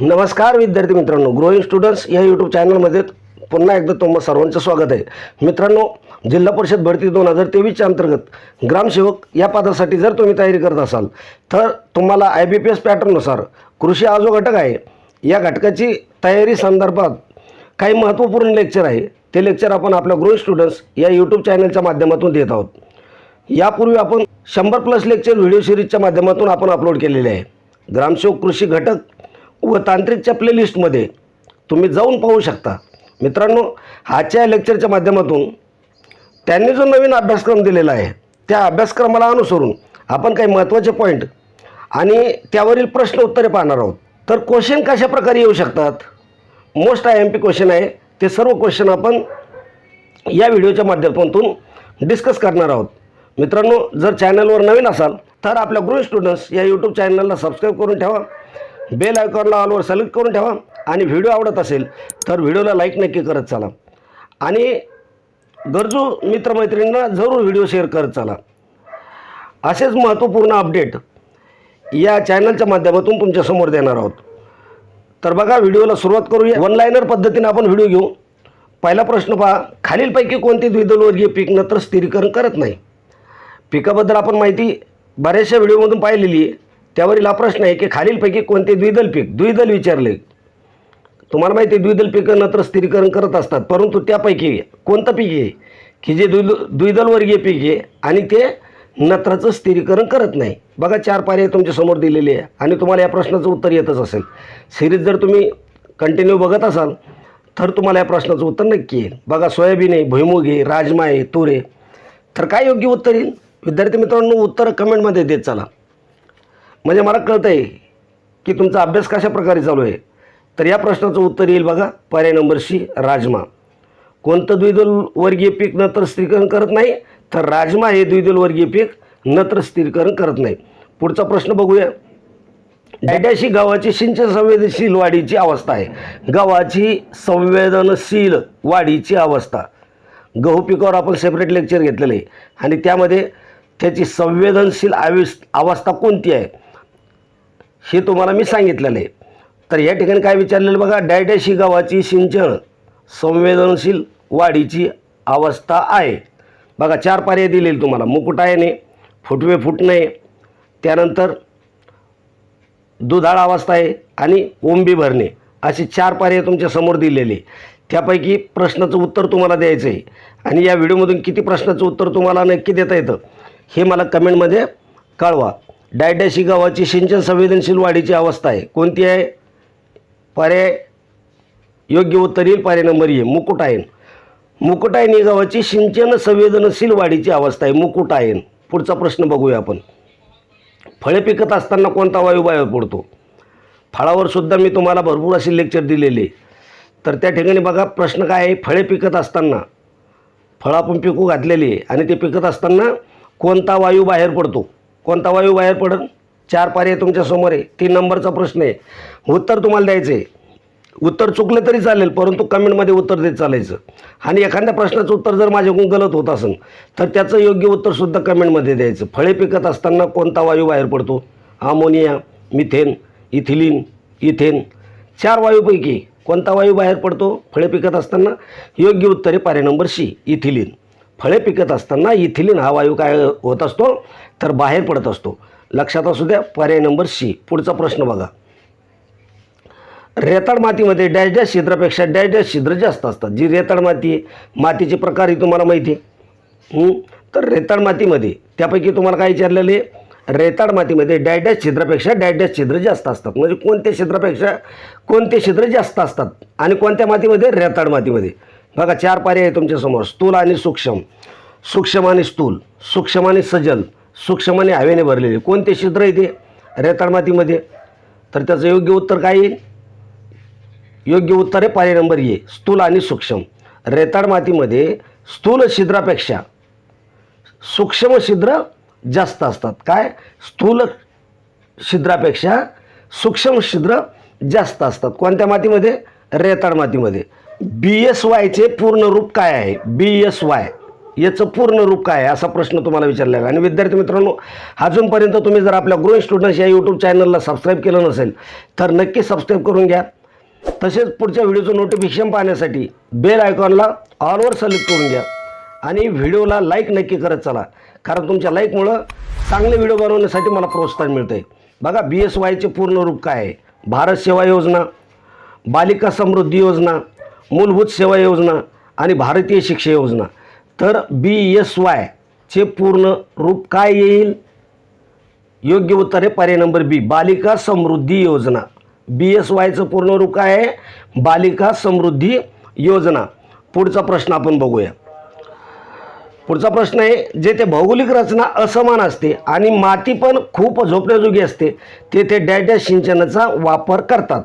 नमस्कार विद्यार्थी मित्रांनो. ग्रोईंग स्टुडंट्स या यूट्यूब चॅनलमध्ये पुन्हा एकदा तुम्हाला सर्वांचं स्वागत आहे. मित्रांनो जिल्हा परिषद भरती दोन हजार तेवीसच्या अंतर्गत ग्रामसेवक या पदासाठी जर तुम्ही तयारी करत असाल तर तुम्हाला आय बी पी एस पॅटर्ननुसार कृषी हा जो घटक आहे या घटकाची तयारी संदर्भात काही महत्त्वपूर्ण लेक्चर आहे. ते लेक्चर आपण आपल्या ग्रोईंग स्टुडंट्स या यूट्यूब चॅनलच्या माध्यमातून देत आहोत. यापूर्वी आपण शंभर प्लस लेक्चर व्हिडिओ सिरीजच्या माध्यमातून आपण अपलोड केलेले आहे. ग्रामसेवक कृषी घटक व तांत्रिकच्या प्लेलिस्टमध्ये तुम्ही जाऊन पाहू शकता. मित्रांनो आजच्या लेक्चरच्या माध्यमातून त्यांनी जो नवीन अभ्यासक्रम दिलेला आहे त्या अभ्यासक्रमाला अनुसरून आपण काही महत्त्वाचे पॉईंट आणि त्यावरील प्रश्न उत्तरे पाहणार आहोत. तर क्वेश्चन कशा प्रकारे येऊ शकतात? Most I M P question आहे. ते सर्व क्वेश्चन आपण या व्हिडिओच्या माध्यमातून डिस्कस करणार आहोत. मित्रांनो जर चॅनलवर नवीन असाल तर आपल्या ग्रुप स्टुडंट्स या यूट्यूब चॅनलला सबस्क्राईब करून ठेवा. बेल आयकॉनला ऑलवर सिलेक्ट करून ठेवा आणि व्हिडिओ आवडत असेल तर व्हिडिओला लाईक नक्की करत चाला. आणि गरजू मित्रमैत्रिणींना जरूर व्हिडिओ शेअर करत चाला. असेच महत्त्वपूर्ण अपडेट या चॅनलच्या माध्यमातून तुमच्यासमोर देणार आहोत. तर बघा व्हिडिओला सुरुवात करूया. वन लाईनर पद्धतीने आपण व्हिडिओ घेऊ. पहिला प्रश्न पहा खालीलपैकी कोणते द्विदलवर्गीय पीक नंतर स्थिरीकरण करत नाही? पिकाबद्दल आपण माहिती बऱ्याचशा व्हिडिओमधून पाहिलेली आहे. त्यावरील हा प्रश्न आहे की खालीलपैकी कोणते द्विदल पीक द्विदल विचारले. तुम्हाला माहिती आहे द्विदल पिकं नत्र स्थिरीकरण करत असतात. परंतु त्यापैकी कोणतं पीक आहे? की जे द्विद द्विदलवर्गीय पीक आहे आणि ते नत्राचं स्थिरीकरण करत नाही. बघा चार पर्याय तुमच्यासमोर दिलेले आहे आणि तुम्हाला या प्रश्नाचं उत्तर येतच असेल. सिरीज जर तुम्ही कंटिन्यू बघत असाल तर तुम्हाला या प्रश्नाचं उत्तर नक्की येईल. बघा सोयाबीन आहे भुईमुग आहे राजमा आहे तुरे तर काय योग्य उत्तर येईल? विद्यार्थी मित्रांनो उत्तर कमेंटमध्ये देत चला. म्हणजे मला कळतं आहे की तुमचा अभ्यास कशा प्रकारे चालू आहे? तर या प्रश्नाचं उत्तर येईल बघा. पर्याय नंबर सी राजमा. कोणतं द्विदल वर्गीय पीक नत्र स्थिरीकरण करत नाही? तर राजमा हे द्विदल वर्गीय पीक नत्र स्थिरीकरण करत नाही. पुढचा प्रश्न बघूया. डॅड्याशी गावाची सिंचन संवेदनशील वाढीची अवस्था आहे. गव्हाची संवेदनशील वाढीची अवस्था. गहू पिकावर आपण सेपरेट लेक्चर घेतलेलं आहे. आणि त्यामध्ये त्याची संवेदनशील आविस अवस्था कोणती आहे? हे तुम्हाला मी सांगितलेलं आहे. तर या ठिकाणी काय विचारलेलं बघा डायडॅशी गावाची सिंचन संवेदनशील वाढीची अवस्था आहे. बघा चार पर्याय दिलेले तुम्हाला. मुकुटायने फुटवे फुटणे त्यानंतर दुधाळ अवस्था आहे आणि ओंबी भरणे. असे चार पर्याय तुमच्यासमोर दिलेले त्यापैकी प्रश्नाचं उत्तर तुम्हाला द्यायचं आहे. आणि या व्हिडिओमधून किती प्रश्नाचं उत्तर तुम्हाला नक्की देता येतं हे मला कमेंटमध्ये कळवा. डायडॅशी गावाची सिंचन संवेदनशील वाढीची अवस्था आहे. कोणती आहे? पर्याय योग्य उत्तर येईल. पर्याय नंबर ये मुकुटायन. मुकुटायन ही गावाची सिंचन संवेदनशील वाढीची अवस्था आहे. मुकुटायन. पुढचा प्रश्न बघूया आपण. फळे पिकत असताना कोणता वायू बाहेर पडतो? फळावर सुद्धा मी तुम्हाला भरपूर असे लेक्चर दिलेले तर त्या ठिकाणी बघा प्रश्न काय आहे? फळे पिकत असताना फळं आपण पिकू घातलेली आहे आणि ते पिकत असताना कोणता वायू बाहेर पडतो? कोणता वायू बाहेर पडेल चार पर्याय तुमच्यासमोर आहे. तीन नंबरचा प्रश्न आहे. उत्तर तुम्हाला द्यायचं आहे उत्तर चुकलं तरी चालेल परंतु कमेंटमध्ये उत्तर देत चालायचं. आणि एखाद्या प्रश्नाचं उत्तर जर माझ्याकडून गलत होत असेल तर त्याचं योग्य उत्तरसुद्धा कमेंटमध्ये द्यायचं. फळे पिकत असताना कोणता वायू बाहेर पडतो? Ammonia methane ethylene ethane. चार वायूपैकी कोणता वायू बाहेर पडतो? फळे पिकत असताना योग्य उत्तर आहे पारे नंबर सी इथिलीन. फळे पिकत असताना इथिलीन हा वायू काय होत असतो? तर बाहेर पडत असतो. लक्षात असू द्या पर्याय नंबर सी. पुढचा प्रश्न बघा. रेताड मातीमध्ये डॅश डॅश छिद्रापेक्षा डॅश डॅश छिद्र जास्त असतात. जी रेताड माती आहे मातीचे प्रकार ही तुम्हाला माहिती आहे. तर रेताड मातीमध्ये त्यापैकी तुम्हाला काय विचारलेले आहे? रेताड मातीमध्ये डॅश डॅश छिद्रापेक्षा डॅश डॅश छिद्र जास्त असतात. म्हणजे कोणत्या छिद्रापेक्षा कोणते छिद्र जास्त असतात? आणि कोणत्या मातीमध्ये? रेताड मातीमध्ये. बघा चार पर्याय आहे तुमच्यासमोर. स्थूल आणि सूक्ष्म. सूक्ष्म आणि स्थूल. सूक्ष्म आणि सजल. सूक्ष्म आणि हवेने भरलेले. कोणते छिद्र येते रेताळ रेताड मातीमध्ये. तर त्याचं योग्य उत्तर काय येईल? योग्य उत्तर आहे पर्याय नंबर ये स्थूल आणि सूक्ष्म. रेताड मातीमध्ये स्थूल छिद्रापेक्षा सूक्ष्म छिद्र जास्त असतात. काय? स्थूल छिद्रापेक्षा सूक्ष्म छिद्र जास्त असतात. कोणत्या मातीमध्ये? रेताड मातीमध्ये. बी एस वायचे पूर्ण रूप काय आहे? बी एस वाय याचं पूर्ण रूप काय आहे असा प्रश्न तुम्हाला विचारला आहे आणि विद्यार्थी मित्रांनो अजूनपर्यंत तुम्ही जर आपल्या ग्रोईंग स्टुडंट्स या यूट्यूब चॅनलला सबस्क्राईब केलं नसेल तर नक्की सबस्क्राईब करून घ्या. तसेच पुढच्या व्हिडिओचं नोटिफिकेशन पाहण्यासाठी बेल आयकॉनला ऑलवर सिलेक्ट करून घ्या. आणि व्हिडिओला लाईक नक्की करत चला. कारण तुमच्या लाईकमुळं चांगले व्हिडिओ बनवण्यासाठी मला प्रोत्साहन मिळतं आहे बघा बी एस वायचे पूर्ण रूप काय आहे? भारत सेवा योजना बालिका समृद्धी योजना मूलभूत सेवा योजना आणि भारतीय शिक्षा योजना. तर बी एस वाय चे पूर्ण रूप काय येईल? योग्य उत्तर आहे पर्याय नंबर बी बालिका समृद्धी योजना. बी एस वायचं पूर्ण रूप काय आहे? बालिका समृद्धी योजना. पुढचा प्रश्न आपण बघूया. पुढचा प्रश्न आहे जेथे भौगोलिक रचना असमान असते आणि माती पण खूप झोपण्याजोगी असते तेथे ते डॅडॅ सिंचनाचा वापर करतात.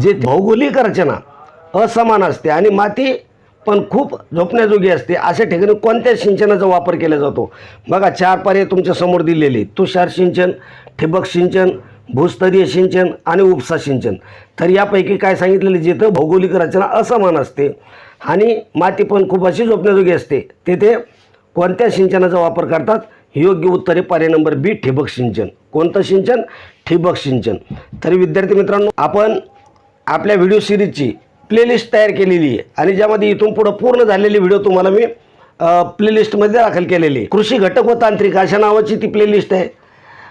जे भौगोलिक रचना असमान असते आणि माती पण खूप झोपण्याजोगी असते. अशा ठिकाणी कोणत्या सिंचनाचा वापर केला जातो? बघा चार पर्याय तुमच्यासमोर दिलेले तुषार सिंचन ठिबक सिंचन भूस्तरीय सिंचन आणि उपसा सिंचन. तर यापैकी काय सांगितलेलं जिथं भौगोलिक रचना असमान असते आणि माती पण खूप अशी झोपण्याजोगी असते तेथे कोणत्या सिंचनाचा वापर करतात? योग्य उत्तर आहे पर्याय नंबर बी ठिबक सिंचन. कोणतं सिंचन? ठिबक सिंचन. तरी विद्यार्थी मित्रांनो आपण आपल्या व्हिडिओ सिरीजची प्लेलिस्ट तयार केलेली आहे. आणि ज्यामध्ये इथून पुढं पूर्ण झालेली व्हिडिओ तुम्हाला मी प्लेलिस्टमध्ये दाखल केलेली आहे. कृषी घटक व तांत्रिक अशा नावाची ती प्लेलिस्ट आहे.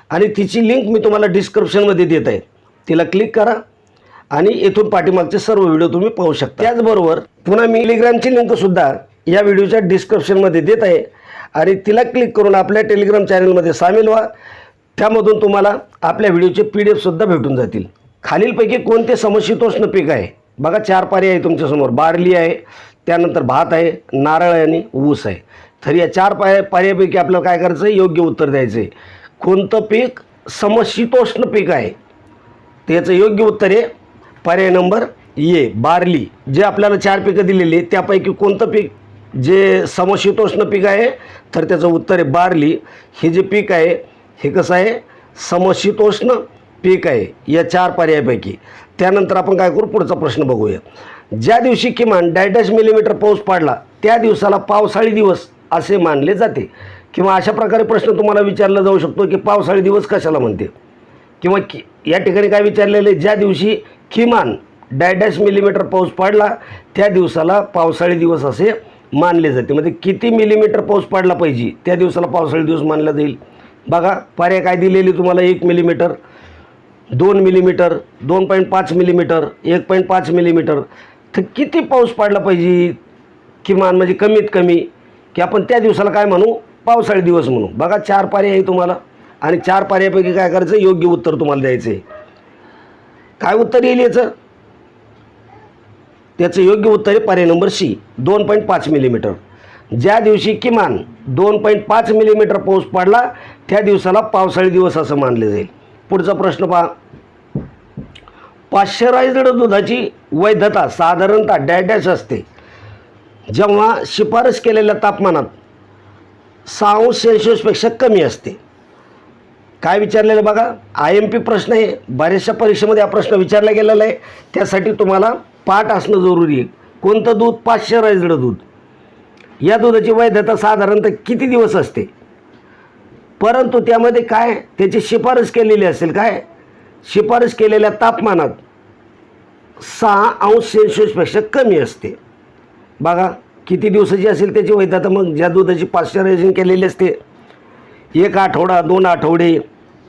आणि तिची लिंक मी तुम्हाला डिस्क्रिप्शनमध्ये देत आहे. तिला क्लिक करा आणि येथून पाठीमागचे सर्व व्हिडिओ तुम्ही पाहू शकता. त्याचबरोबर पुन्हा मी टेलिग्रामची लिंकसुद्धा या व्हिडिओच्या डिस्क्रिप्शनमध्ये देत आहे. आणि तिला क्लिक करून आपल्या टेलिग्राम चॅनलमध्ये सामील व्हा. त्यामधून तुम्हाला आपल्या व्हिडिओचे पी डी एफसुद्धा भेटून जातील. खालीलपैकी कोणते समशीतोष्ण पीक आहे? बघा चार पर्याय आहे तुमच्यासमोर. बार्ली आहे त्यानंतर भात आहे नारळ आहे आणि ऊस आहे. तर या चार पर्याय पर्यापैकी आपल्याला काय करायचं आहे योग्य उत्तर द्यायचं आहे कोणतं पीक समशीतोष्ण पीक आहे? त्याचं योग्य उत्तर आहे पर्याय नंबर ए बार्ली. जे आपल्याला चार पिकं दिलेली आहेत त्यापैकी कोणतं पीक जे समशीतोष्ण पीक आहे? तर त्याचं उत्तर आहे बार्ली. हे जे पीक आहे हे कसं आहे? समशीतोष्ण पीक आहे या चार पर्यायापैकी. त्यानंतर आपण काय करू? पुढचा प्रश्न बघूया. ज्या दिवशी किमान डॅडॅश मिलीमीटर पाऊस पडला त्या दिवसाला पावसाळी दिवस असे मानले जाते. किंवा अशा प्रकारे प्रश्न तुम्हाला विचारला जाऊ शकतो की पावसाळी दिवस कशाला म्हणते? किंवा कि या ठिकाणी काय विचारलेलं आहे? ज्या दिवशी किमान डॅडॅश मिलीमीटर पाऊस पडला त्या दिवसाला पावसाळी दिवस असे मानले जाते. म्हणजे किती मिलीमीटर पाऊस पडला पाहिजे त्या दिवसाला पावसाळी दिवस मानला जाईल? बघा पर्याय काय दिलेली तुम्हाला एक मिलीमीटर? दोन मिलीमीटर दोन पॉईंट पाच मिलीमीटर एक पॉईंट पाच मिलीमीटर तर किती पाऊस पडला पाहिजे? किमान म्हणजे कमीत कमी. की आपण त्या दिवसाला काय म्हणू? पावसाळी दिवस म्हणू. बघा चार पर्याय आहे तुम्हाला. आणि चार पर्यायापैकी काय करायचं? योग्य उत्तर तुम्हाला द्यायचं आहे. काय उत्तर येईल याचं? त्याचं योग्य उत्तर आहे पर्याय नंबर सी दोन पॉईंट पाच मिलीमीटर ज्या दिवशी किमान दोन पॉईंट पाच मिलीमीटर पाऊस पडला त्या दिवसाला पावसाळी दिवस असं मानले जाईल. पुढचा प्रश्न पहा. पाश्चरायझड दुधाची वैधता साधारणतः डॅडॅश असते. जेव्हा शिफारस केलेल्या तापमानात सहा अंश सेल्सिअसपेक्षा कमी असते. काय विचारलेलं बघा? आय एम पी प्रश्न आहे. बऱ्याचशा परीक्षेमध्ये हा प्रश्न विचारला गेलेला आहे. त्यासाठी तुम्हाला पाठ असणं जरुरी आहे. कोणतं दूध? पाश्चरायझड दूध. या दुधाची वैधता साधारणतः किती दिवस असते? परंतु त्यामध्ये काय? त्याची शिफारस केलेली असेल काय? शिफारस केलेल्या तापमानात सहा अंश सेल्सिअसपेक्षा कमी असते. बघा किती दिवसाची असेल त्याची वैधता मग ज्या दुधाची पाश्चरायझेशन केलेली असते एक आठवडा दोन आठवडे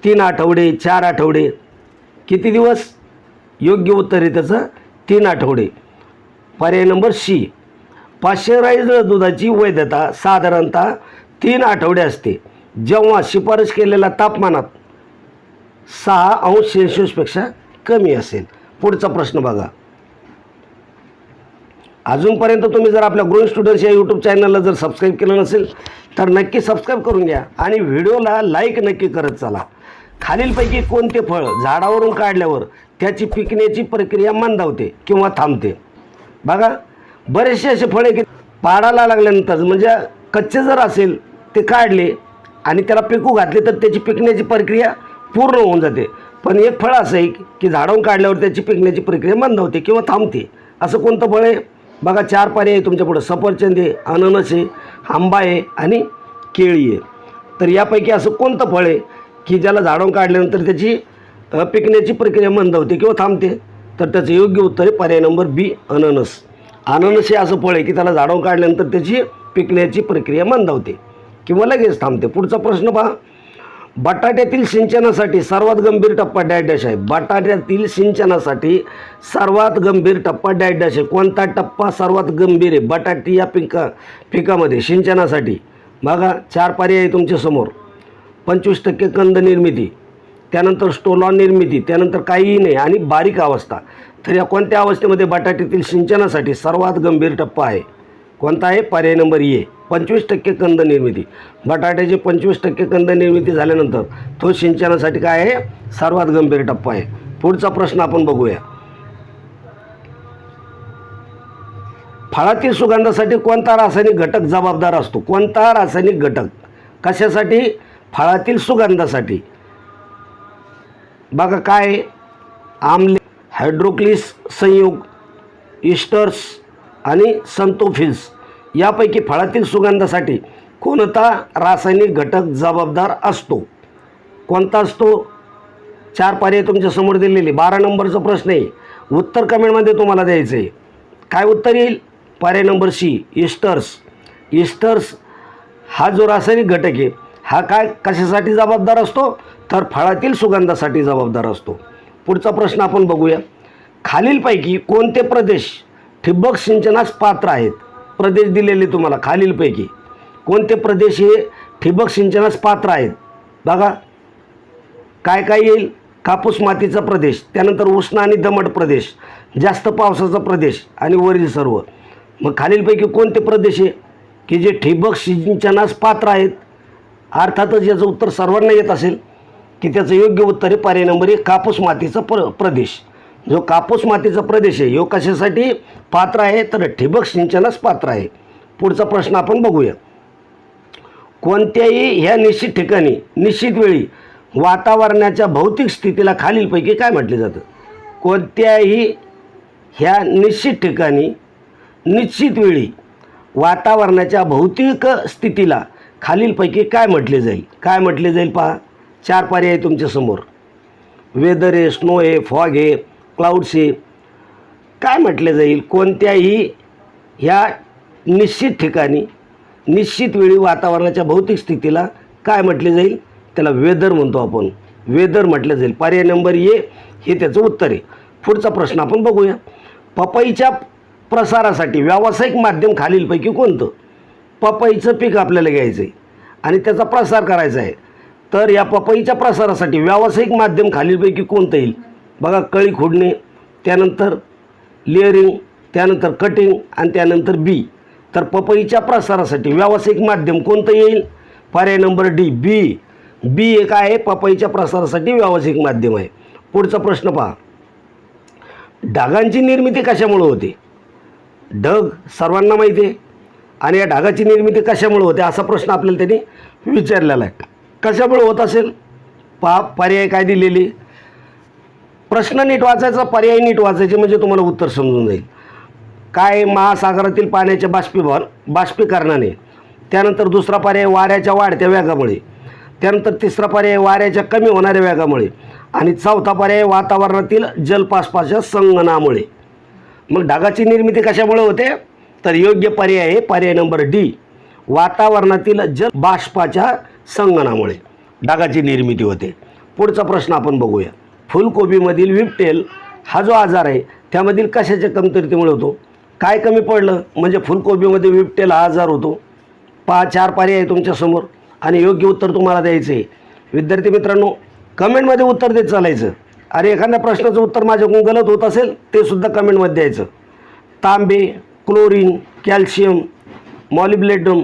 तीन आठवडे चार आठवडे किती दिवस? योग्य उत्तर आहे त्याचं तीन आठवडे. पर्याय नंबर सी. पाश्चरायझ दुधाची वैधता साधारणतः तीन आठवडे असते. जेव्हा शिफारस केलेल्या तापमानात सहा अंश सेल्सिअसपेक्षा कमी असेल. पुढचा प्रश्न बघा. अजूनपर्यंत तुम्ही जर आपल्या ग्रोईंग स्टुडंट्स या यूट्यूब चॅनलला जर सबस्क्राईब केलं नसेल तर नक्की सबस्क्राईब करून घ्या आणि व्हिडिओला लाईक नक्की करत चला. खालीलपैकी कोणते फळ झाडावरून काढल्यावर त्याची पिकण्याची प्रक्रिया मंदावते किंवा थांबते? बघा. बरेचसे असे फळे की पाडाला लागल्यानंतर म्हणजे कच्चे जर असेल ते काढले आणि त्याला पिकू घातले तर त्याची पिकण्याची प्रक्रिया पूर्ण होऊन जाते. पण एक फळ असं आहे की झाडून काढल्यावर त्याची पिकण्याची प्रक्रिया मंदावते किंवा थांबते. असं कोणतं फळ आहे? बघा चार पाने आहे तुमच्यापुढं सफरचंद आहे अननस आहे आंबा आहे आणि केळी आहे. तर यापैकी असं कोणतं फळ आहे की ज्याला झाडून काढल्यानंतर त्याची पिकण्याची प्रक्रिया मंदावते किंवा थांबते? तर त्याचं योग्य उत्तर आहे पर्याय नंबर बी अननस. अननस हे असं फळ आहे की त्याला झाडून काढल्यानंतर त्याची पिकण्याची प्रक्रिया मंदावते किंवा लगेच थांबते. पुढचा प्रश्न पहा. बटाट्यातील सिंचनासाठी सर्वात गंभीर टप्पा डॅश डॅश आहे. बटाट्यातील सिंचनासाठी सर्वात गंभीर टप्पा डॅश डॅश आहे. कोणता टप्पा सर्वात गंभीर आहे? बटाटी या पिका पिकामध्ये सिंचनासाठी. बघा चार पर्याय आहे तुमच्यासमोर पंचवीस टक्के कंद निर्मिती त्यानंतर स्टोलॉन निर्मिती त्यानंतर काहीही नाही आणि बारीक अवस्था. तर या कोणत्या अवस्थेमध्ये बटाट्यातील सिंचनासाठी सर्वात गंभीर टप्पा आहे? कोणता आहे पर्याय नंबर ए पंचवीस टक्के कंद निर्मिती. बटाट्याची पंचवीस टक्के कंद निर्मिती झाल्यानंतर तो सिंचनासाठी काय आहे? सर्वात गंभीर टप्पा आहे. पुढचा प्रश्न आपण बघूया. फळातील सुगंधासाठी कोणता रासायनिक घटक जबाबदार असतो? कोणता रासायनिक घटक? कशासाठी? फळातील सुगंधासाठी. बघा काय आहे? हायड्रोक्लिस संयुग इस्टर्स आणि संतोफिन्स यापैकी फळातील सुगंधासाठी कोणता रासायनिक घटक जबाबदार असतो? कोणता असतो? चार पर्याय तुमच्यासमोर दिलेले बारा नंबरचा प्रश्न आहे. उत्तर कमेंटमध्ये तुम्हाला द्यायचं आहे काय उत्तर येईल? पर्याय नंबर सी इस्टर्स. इस्टर्स हा जो रासायनिक घटक आहे हा काय कशासाठी जबाबदार असतो? तर फळातील सुगंधासाठी जबाबदार असतो. पुढचा प्रश्न आपण बघूया. खालीलपैकी कोणते प्रदेश ठिबक सिंचनास पात्र आहेत. प्रदेश दिलेले तुम्हाला खालीलपैकी. कोणते प्रदेश हे? ठिबक सिंचनास पात्र आहेत. बघा. काय काय येईल? कापूस मातीचा प्रदेश त्यानंतर उष्ण आणि दमट प्रदेश जास्त पावसाचा प्रदेश आणि वरील सर्व. मग खालीलपैकी कोणते प्रदेश आहे की जे ठिबक सिंचनास पात्र आहेत. अर्थातच याचं उत्तर सर्वांना येत असेल की त्याचं योग्य उत्तर आहे पर्याय नंबर एक कापूस मातीचा प्र प्रदेश. जो कापूस मातीचा प्रदेश आहे ह्यो कशासाठी पात्र आहे? तर ठिबक सिंचनास पात्र आहे. पुढचा प्रश्न आपण बघूया. कोणत्याही ह्या निश्चित ठिकाणी निश्चित वेळी वातावरणाच्या भौतिक स्थितीला खालीलपैकी काय म्हटले जातं? कोणत्याही ह्या निश्चित ठिकाणी निश्चित वेळी वातावरणाच्या भौतिक स्थितीला खालीलपैकी काय म्हटले जाईल? काय म्हटले जाईल पहा. चार पर्याय आहे तुमच्यासमोर. वेदर आहे स्नो आहे फॉग आहे. क्लाउड्स काय म्हटले जाईल? कोणत्याही ह्या निश्चित ठिकाणी निश्चित वेळी वातावरणाच्या भौतिक स्थितीला काय म्हटले जाईल? त्याला वेदर म्हणतो आपण. वेदर म्हटलं जाईल. पर्याय नंबर ए हे त्याचं उत्तर आहे. पुढचा प्रश्न आपण बघूया. पपईच्या प्रसारासाठी व्यावसायिक माध्यम खालीलपैकी कोणतं? पपईचं पीक आपल्याला घ्यायचं आहे आणि त्याचा प्रसार करायचा आहे. तर या पपईच्या प्रसारासाठी व्यावसायिक माध्यम खालीलपैकी कोणतं येईल? बघा कळी खोडणे त्यानंतर लेअरिंग त्यानंतर कटिंग आणि त्यानंतर बी तर पपईच्या प्रसारासाठी व्यावसायिक माध्यम कोणतं येईल? पर्याय नंबर डी बी बी एक आहे पपईच्या प्रसारासाठी व्यावसायिक माध्यम आहे. पुढचा प्रश्न पहा. डागांची निर्मिती कशामुळे होते? ढग सर्वांना माहिती आहे. आणि या ढगाची निर्मिती कशामुळे होते? असा प्रश्न आपल्याला त्यांनी विचारलेला आहे. कशामुळे होत असेल? पा पर्याय काय दिलेली? प्रश्न नीट वाचायचा पर्याय नीट वाचायचे म्हणजे तुम्हाला उत्तर समजून जाईल. काय महासागरातील पाण्याच्या बाष्पीभवन बाष्पीकरणाने त्यानंतर दुसरा पर्याय वाऱ्याच्या वाढत्या वेगामुळे त्यानंतर तिसरा पर्याय वाऱ्याच्या कमी होणाऱ्या वेगामुळे आणि चौथा पर्याय वातावरणातील जलपासपाच्या संगनामुळे. मग ढगाची निर्मिती कशामुळे होते? तर योग्य पर्याय आहे पर्याय नंबर डी वातावरणातील जल बाष्पाच्या संगनामुळे. ढगाची निर्मिती होते. पुढचा प्रश्न आपण बघूया. फुलकोबीमधील विपटेल हा जो आजार आहे त्यामधील कशाच्या कमतरतेमुळे होतो? काय कमी पडलं? म्हणजे फुलकोबीमध्ये विपटेल हा आजार होतो? पहा चार पर्याय आहे तुमच्यासमोर आणि योग्य उत्तर तुम्हाला द्यायचं आहे. विद्यार्थी मित्रांनो कमेंटमध्ये उत्तर देत चालायचं. अरे एखाद्या प्रश्नाचं उत्तर माझ्याकडून गलत होत असेल ते सुद्धा कमेंटमध्ये द्यायचं. तांबे क्लोरीन कॅल्शियम मॉलिब्लेडम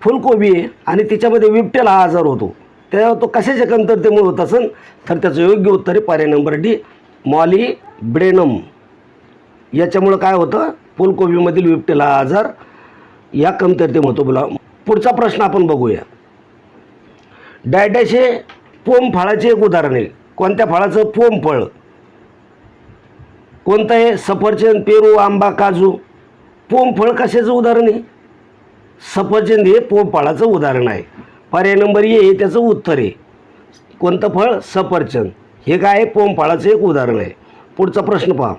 फुलकोबी आहे आणि तिच्यामध्ये विपटेल हा आजार होतो. तेव्हा तो कशाच्या कमतरतेमुळे होत असेल तर त्याचं योग्य उत्तर आहे पर्याय नंबर डी मॉलिब्रेनम याच्यामुळं काय होतं? फुलकोबीमधील विबटेला आजार. या कमतरतेमुळे होतो बोला. पुढचा प्रश्न आपण बघूया. डायडॅश हे पोम फळाचे एक उदाहरण आहे. कोणत्या फळाचं? पोम फळ. कोणतं आहे? सफरचंद पेरू आंबा काजू. पोमफळ कशाचं उदाहरण आहे? सफरचंद हे पोम फळाचं उदाहरण आहे. पर्याय नंबर ए हे त्याचं उत्तर आहे. कोणतं फळ? सफरचंद. हे काय आहे? पोमफळाचं एक उदाहरण आहे. पुढचा प्रश्न पहा.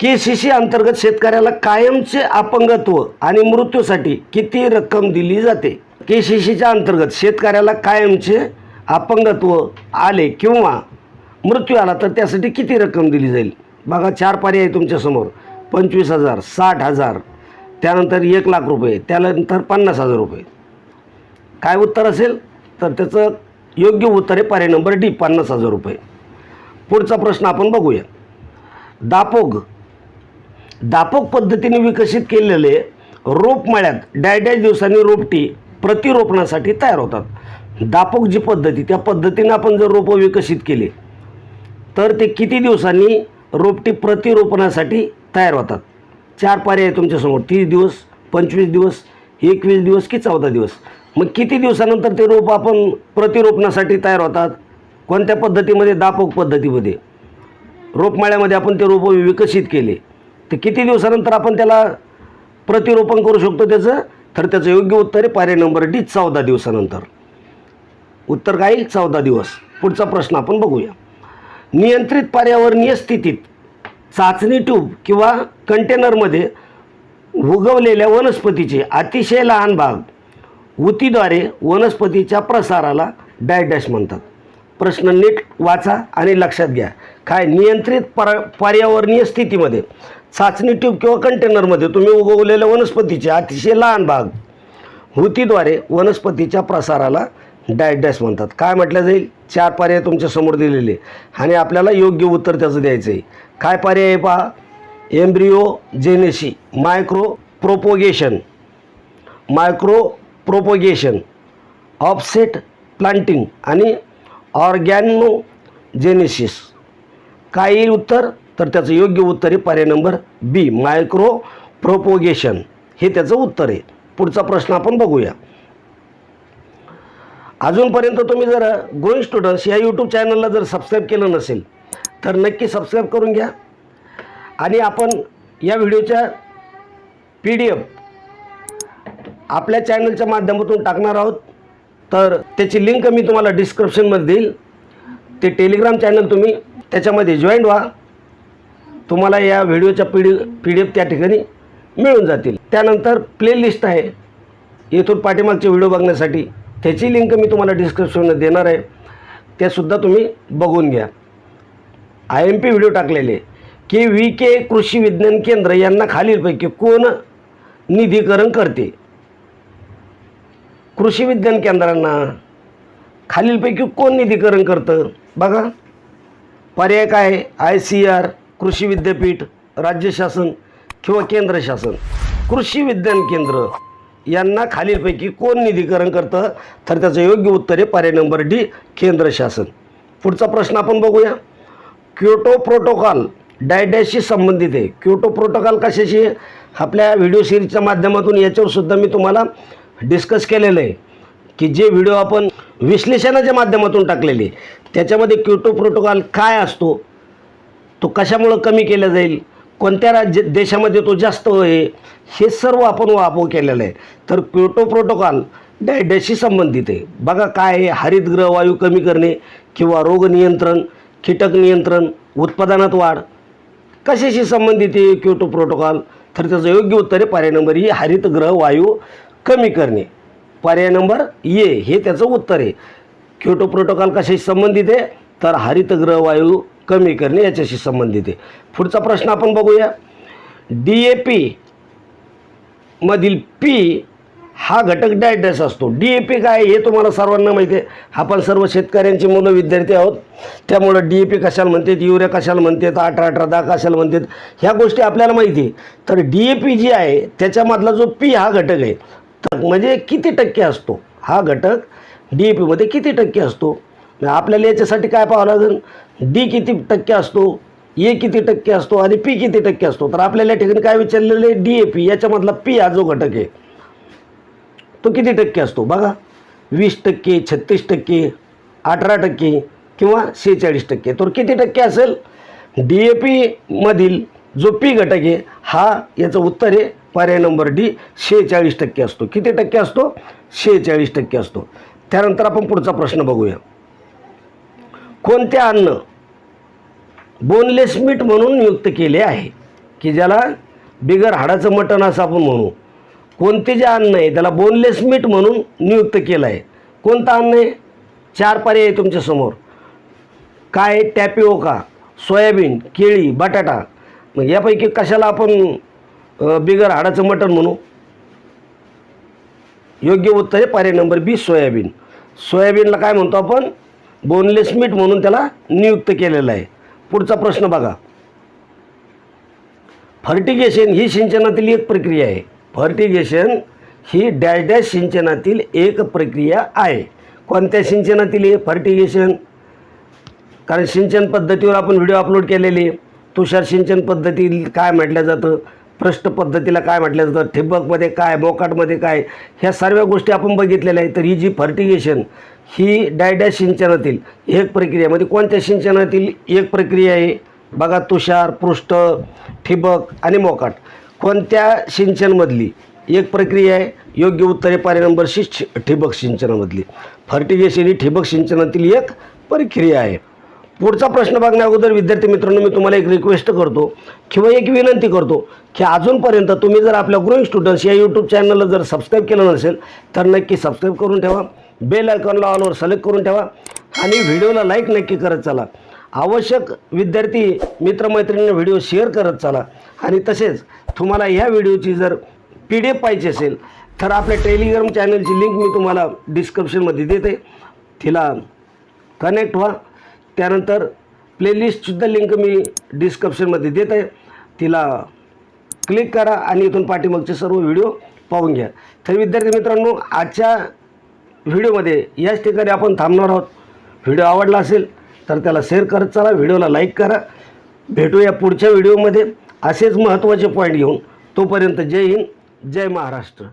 के सी सी अंतर्गत शेतकऱ्याला कायमचे अपंगत्व आणि मृत्यूसाठी किती रक्कम दिली जाते? के सी सीच्या अंतर्गत शेतकऱ्याला कायमचे अपंगत्व आले किंवा मृत्यू आला तर त्यासाठी किती रक्कम दिली जाईल? बघा चार पर्याय आहे तुमच्यासमोर. पंचवीस हजार साठ हजार त्यानंतर एक लाख रुपये त्यानंतर पन्नास हजार रुपये. काय उत्तर असेल? तर त्याचं योग्य उत्तर आहे पर्याय नंबर डी पन्नास हजार रुपये. पुढचा प्रश्न आपण बघूया. दापोग. दापोग पद्धतीने विकसित केलेले रोपमाळ्यात डायडॅश दिवसांनी रोपटी प्रतिरोपणासाठी तयार होतात. दापोग जी पद्धती त्या पद्धतीने आपण जर रोपं विकसित केली तर ते किती दिवसांनी रोपटी प्रतिरोपणासाठी तयार होतात? चार पर्याय तुमच्यासमोर. तीस दिवस पंचवीस दिवस एकवीस दिवस की चौदा दिवस. मग किती दिवसानंतर ते रोप आपण प्रतिरोपणासाठी तयार होतात? कोणत्या पद्धतीमध्ये? दापक पद्धतीमध्ये. रोपमाळ्यामध्ये आपण ते रोपं विकसित केले. तर किती दिवसानंतर आपण त्याला प्रतिरोपण करू शकतो त्याचं? तर त्याचं योग्य उत्तर आहे पर्याय नंबर डी चौदा दिवसानंतर. उत्तर काय? चौदा दिवस. पुढचा प्रश्न आपण बघूया. नियंत्रित पर्यावरणीय स्थितीत चाचणी ट्यूब किंवा कंटेनरमध्ये उगवलेल्या वनस्पतीचे अतिशय लहान भाग उतीद्वारे वनस्पतीच्या प्रसाराला डायडॅश म्हणतात. प्रश्न नीट वाचा आणि लक्षात घ्या. काय? नियंत्रित पर पर्यावरणीय स्थितीमध्ये चाचणी ट्यूब किंवा कंटेनरमध्ये तुम्ही उगवलेल्या वनस्पतीचे अतिशय लहान भाग हुतीद्वारे वनस्पतीच्या प्रसाराला डायडॅश म्हणतात. काय म्हटलं जाईल? चार पर्याय तुमच्यासमोर दिलेले. आणि आपल्याला योग्य उत्तर त्याचं द्यायचं आहे काय पर्याय आहे पहा? Embryogenesis micropropagation micropropagation offset planting आणि ऑर्गॅनो जेनेसिस काय येईल उत्तर? तर त्याचं योग्य उत्तर आहे पर्याय नंबर बी मायक्रो प्रोपोगेशन हे त्याचं उत्तर आहे. पुढचा प्रश्न आपण बघूया. अजूनपर्यंत तुम्ही जर ग्रोईंग स्टुडंट्स या यूट्यूब चॅनलला जर सबस्क्राईब केलं नसेल तर नक्की सबस्क्राईब करून घ्या. आणि आपण या व्हिडिओच्या पी डी एफ आपल्या चॅनलच्या माध्यमातून टाकणार आहोत. तर त्याची लिंक मी तुम्हाला डिस्क्रिप्शनमध्ये देईल. ते टेलिग्राम चॅनल तुम्ही त्याच्यामध्ये जॉईन व्हा. तुम्हाला या व्हिडिओच्या P D P D F त्या ठिकाणी मिळून जातील. त्यानंतर प्लेलिस्ट आहे. येथून पाठीमागचे व्हिडिओ बघण्यासाठी त्याची लिंक मी तुम्हाला डिस्क्रिप्शनमध्ये देणार आहे. तेसुद्धा तुम्ही बघून घ्या. आय एम पी व्हिडिओ टाकलेले. की व्ही के कृषी विज्ञान केंद्र यांना खालीलपैकी कोण निधीकरण करते? कृषी विज्ञान केंद्रांना खालीलपैकी कोण निधीकरण करतं? बघा. पर्याय काय? आय सी आर कृषी विद्यापीठ राज्य शासन किंवा केंद्र शासन. कृषी विज्ञान केंद्र यांना खालीलपैकी कोण निधीकरण करतं? तर त्याचं योग्य उत्तर आहे पर्याय नंबर डी केंद्र शासन. पुढचा प्रश्न आपण बघूया. क्योटो प्रोटोकॉल डायडॅशशी संबंधित आहे. क्योटो प्रोटोकॉल कशाशी आपल्या व्हिडिओ सिरीजच्या माध्यमातून याच्यावरसुद्धा मी तुम्हाला डिस्कस केलेलं आहे की जे व्हिडिओ आपण विश्लेषणाच्या माध्यमातून टाकलेले त्याच्यामध्ये क्योटो प्रोटोकॉल काय असतो? तो कशामुळं कमी केला जाईल? कोणत्या राज्य देशामध्ये तो जास्त आहे हे सर्व आपण वापर केलेलं आहे. तर क्योटो प्रोटोकॉल डायडॅशशी संबंधित आहे. बघा काय आहे हरितगृह वायू कमी करणे किंवा रोग नियंत्रण कीटक नियंत्रण उत्पादनात वाढ कशाशी संबंधित आहे क्योटो प्रोटोकॉल? तर त्याचं योग्य उत्तर आहे पर्याय नंबर ई हरितगृह वायू कमी करणे. पर्याय नंबर ए हे त्याचं उत्तर आहे. क्योटो प्रोटोकॉल कशाशी संबंधित आहे? तर हरितगृह वायू कमी करणे याच्याशी संबंधित आहे. पुढचा प्रश्न आपण बघूया. डी ए पी मधील पी हा घटक डायड्रेस असतो. डी ए पी काय हे तुम्हाला सर्वांना माहिती आहे. आपण सर्व शेतकऱ्यांची मुलं विद्यार्थी आहोत. त्यामुळं डी ए पी कशाला म्हणतात? युरिया कशाला म्हणतात? अठरा अठरा दहा कशाला म्हणतात? ह्या गोष्टी आपल्याला माहिती आहे. तर डी ए पी जी आहे त्याच्यामधला जो पी हा घटक आहे तर म्हणजे किती टक्के असतो? हा घटक डी ए पीमध्ये किती टक्के असतो? आपल्याला याच्यासाठी काय पाहावं लागेल? डी किती टक्के असतो? ए किती टक्के असतो? आणि पी किती टक्के असतो? तर आपल्याला या ठिकाणी काय विचारलेलं आहे? डी ए पी याच्यामधला पी हा जो घटक आहे तो किती टक्के असतो? बघा. वीस टक्के छत्तीस टक्के अठरा टक्के किंवा शेहेचाळीस टक्के. तर किती टक्के असेल? डी ए पीमधील जो पी घटक आहे हा याचं उत्तर आहे पर्याय नंबर डी शेहेचाळीस टक्के असतो. किती टक्के असतो? शेहेचाळीस टक्के असतो. त्यानंतर आपण पुढचा प्रश्न बघूया. कोणते अन्न? बोनलेस मीठ म्हणून नियुक्त केले आहे. की ज्याला बिगर हाडाचं मटण असं आपण म्हणू. कोणते जे अन्न आहे त्याला बोनलेस मीठ म्हणून नियुक्त केलं आहे. कोणतं अन्न आहे? चार पर्याय आहे तुमच्यासमोर काय टॅपिओका सोयाबीन केळी बटाटा. मग यापैकी कशाला आपण बिगर हाडाचं मटण म्हणू? योग्य उत्तर आहे पर्याय नंबर बी सोयाबीन. सोयाबीनला काय म्हणतो आपण? बोनलेस मीठ म्हणून त्याला नियुक्त केलेलं आहे. पुढचा प्रश्न बघा. फर्टिगेशन ही सिंचनातील एक प्रक्रिया आहे. फर्टिगेशन ही डॅश डॅश सिंचनातील एक प्रक्रिया आहे. कोणत्या सिंचनातील आहे फर्टिगेशन? कारण सिंचन पद्धतीवर आपण व्हिडिओ अपलोड केलेले. तुषार सिंचन पद्धती काय म्हटलं जातं? प्रश्न पद्धतीला काय म्हटलं जातं? ठिबकमध्ये काय मोकाटमध्ये काय? ह्या सर्व गोष्टी आपण बघितलेल्या आहेत. तर ही जी फर्टिगेशन ही डायडॅश सिंचनातील एक प्रक्रियामध्ये कोणत्या सिंचनातील एक प्रक्रिया आहे? बघा तुषार पृष्ठ ठिबक आणि मोकाट. कोणत्या सिंचनमधली एक प्रक्रिया आहे? योग्य उत्तरे आहे पर्याय नंबर ठिबक सिंचनामधली. फर्टिगेशन ही ठिबक सिंचनातील एक प्रक्रिया आहे. पुढचा प्रश्न बघण्या अगोदर विद्यार्थी मित्रांनो मी तुम्हाला एक रिक्वेस्ट करतो किंवा एक विनंती करतो की अजूनपर्यंत तुम्ही जर आपल्या ग्रोईंग स्टुडंट्स या यूट्यूब चॅनलला जर सबस्क्राईब केलं नसेल तर नक्की सबस्क्राईब करून ठेवा बेल आयकॉनला ऑलवर सिलेक्ट करून ठेवा आणि व्हिडिओला लाईक नक्की करत चला. आवश्यक विद्यार्थी मित्रमैत्रिणींना व्हिडिओ शेअर करत चला आणि तसेच तुम्हाला ह्या व्हिडिओची जर पी डी एफ पाहिजे असेल तर आपल्या टेलिग्राम चॅनलची लिंक मी तुम्हाला डिस्क्रिप्शनमध्ये देते. तिला कनेक्ट व्हा. त्यानंतर प्लेलिस्टसुद्धा लिंक मी डिस्क्रिप्शनमध्ये देत आहे. तिला क्लिक करा आणि इथून पाठीमागचे सर्व व्हिडिओ पाहून घ्या. तर विद्यार्थी मित्रांनो आजच्या व्हिडिओमध्ये याच ठिकाणी आपण थांबणार आहोत. व्हिडिओ आवडला असेल तर त्याला शेअर करत चला. व्हिडिओला लाईक करा. भेटूया पुढच्या व्हिडिओमध्ये असेच महत्त्वाचे पॉईंट घेऊन. तोपर्यंत जय हिंद जय महाराष्ट्र.